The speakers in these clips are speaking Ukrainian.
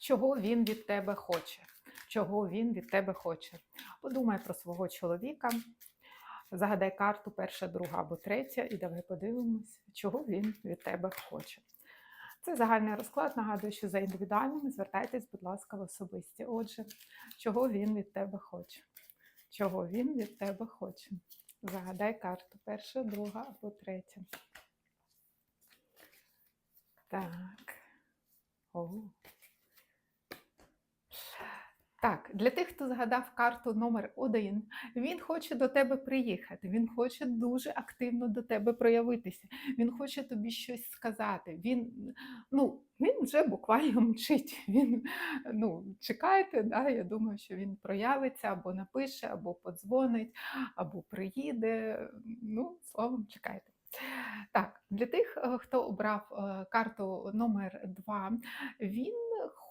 чого він від тебе хоче. Чого він від тебе хоче. Подумай про свого чоловіка, загадай карту перша, друга або третя, і давай подивимось, чого він від тебе хоче. Це загальний розклад. Нагадую, що за індивідуальними звертайтесь, будь ласка, в особисті. Отже, чого він від тебе хоче? Чого він від тебе хоче? Загадай карту перша, друга або третя. Так. О. Так, для тих, хто згадав карту номер один, він хоче до тебе приїхати, він хоче дуже активно до тебе проявитися, він хоче тобі щось сказати. Він, ну, він вже буквально мчить. Він, ну, чекайте, да, я думаю, що він проявиться або напише, або подзвонить, або приїде. Ну, словом, чекайте. Так, для тих, е, хто обрав е, карту номер 2, він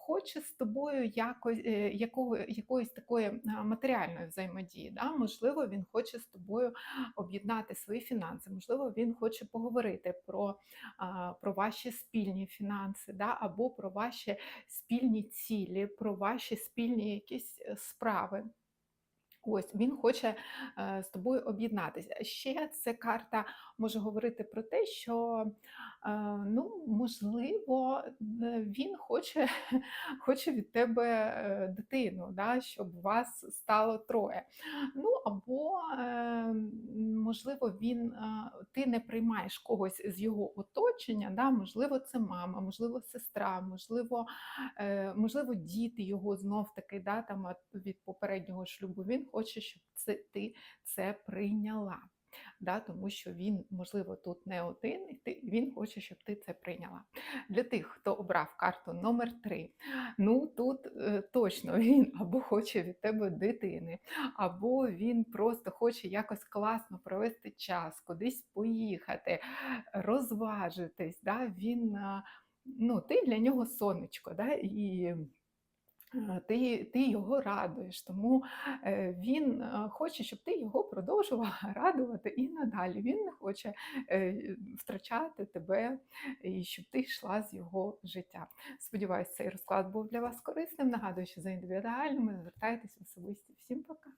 хоче з тобою якось, е, якого, якоїсь такої е, матеріальної взаємодії. Да? Можливо, він хоче з тобою об'єднати свої фінанси, можливо, він хоче поговорити про, про ваші спільні фінанси, да? або про ваші спільні цілі, про ваші спільні якісь е, справи. Ось він хоче е, з тобою об'єднатися. Ще ця карта може говорити про те, що е, ну, можливо, е, він хоче, хоче від тебе дитину, да, щоб вас стало троє. Ну або е, можливо, він е, ти не приймаєш когось з його оточення. Да, можливо, це мама, можливо, сестра, можливо, е, можливо, діти його знов таки да, там, від попереднього шлюбу. Він хоче, щоб це, ти це прийняла. Да, тому що він, можливо, тут не один, і ти, він хоче, щоб ти це прийняла. Для тих, хто обрав карту номер 3 ну тут е, точно він або хоче від тебе дитини, або він просто хоче якось класно провести час, кудись поїхати, розважитись. Да, він, е, ну, Ти для нього сонечко. Да, і ти ти його радуєш, тому е, він е, хоче, щоб ти його продовжувала радувати і надалі. Він не хоче втрачати тебе і щоб ти йшла з його життя. Сподіваюсь, цей розклад був для вас корисним. Нагадую, що за індивідуальними звертайтесь особисті. Всім пока!